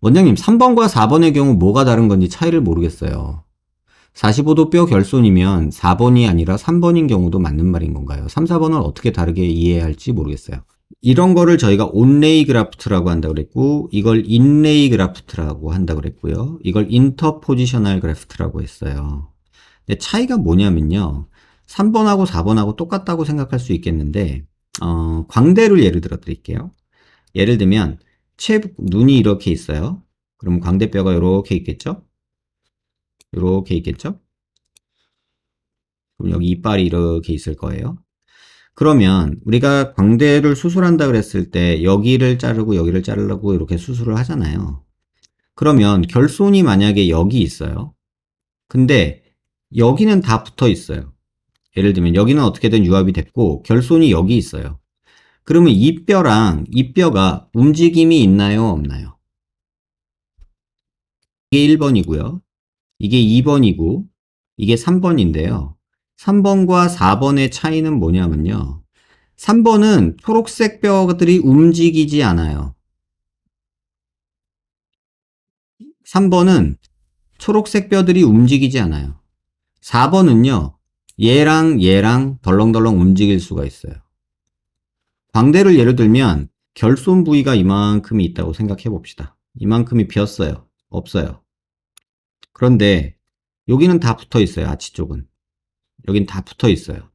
원장님, 3번과 4번의 경우 뭐가 다른 건지 차이를 모르겠어요. 45도 뼈 결손이면 4번이 아니라 3번인 경우도 맞는 말인 건가요? 3, 4번을 어떻게 다르게 이해해야 할지 모르겠어요. 이런 거를 저희가 온레이 그래프트라고 한다고 그랬고, 이걸 인레이 그래프트라고 한다고 그랬고요. 이걸 인터포지셔널 그래프트라고 했어요. 근데 차이가 뭐냐면요. 3번하고 4번하고 똑같다고 생각할 수 있겠는데, 어, 광대를 예를 들어 드릴게요. 예를 들면, 채, 눈이 이렇게 있어요. 그럼 광대뼈가 이렇게 있겠죠? 이렇게 있겠죠? 그럼 여기 이빨이 이렇게 있을 거예요. 그러면 우리가 광대를 수술한다 그랬을 때 여기를 자르고 여기를 자르려고 이렇게 수술을 하잖아요. 그러면 결손이 만약에 여기 있어요. 근데 여기는 다 붙어 있어요. 예를 들면 여기는 어떻게든 유압이 됐고 결손이 여기 있어요. 그러면 이 뼈랑 이 뼈가 움직임이 있나요? 없나요? 이게 1번이고요. 이게 2번이고 이게 3번인데요. 3번과 4번의 차이는 뭐냐면요. 3번은 초록색 뼈들이 움직이지 않아요. 3번은 초록색 뼈들이 움직이지 않아요. 4번은요. 얘랑 얘랑 덜렁덜렁 움직일 수가 있어요. 광대를 예를 들면 결손 부위가 이만큼이 있다고 생각해 봅시다. 이만큼이 비었어요. 없어요. 그런데 여기는 다 붙어 있어요. 아치 쪽은. 여긴 다 붙어 있어요.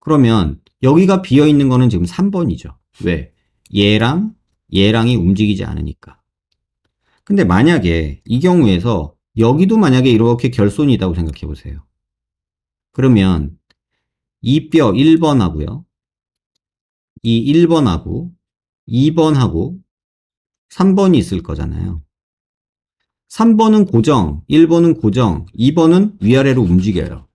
그러면 여기가 비어 있는 거는 지금 3번이죠. 왜? 얘랑 얘랑이 움직이지 않으니까. 근데 만약에 이 경우에서 여기도 만약에 이렇게 결손이 있다고 생각해 보세요. 그러면 이 뼈 1번하고요. 이 1번하고 2번하고 3번이 있을 거잖아요. 3번은 고정, 1번은 고정, 2번은 위아래로 움직여요.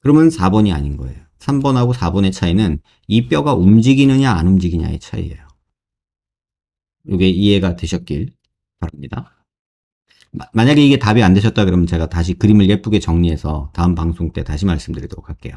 그러면 4번이 아닌 거예요. 3번하고 4번의 차이는 이 뼈가 움직이느냐 안 움직이냐의 차이예요. 이게 이해가 되셨길 바랍니다. 마- 만약에 이게 답이 안 되셨다 그러면 제가 다시 그림을 예쁘게 정리해서 다음 방송 때 다시 말씀드리도록 할게요.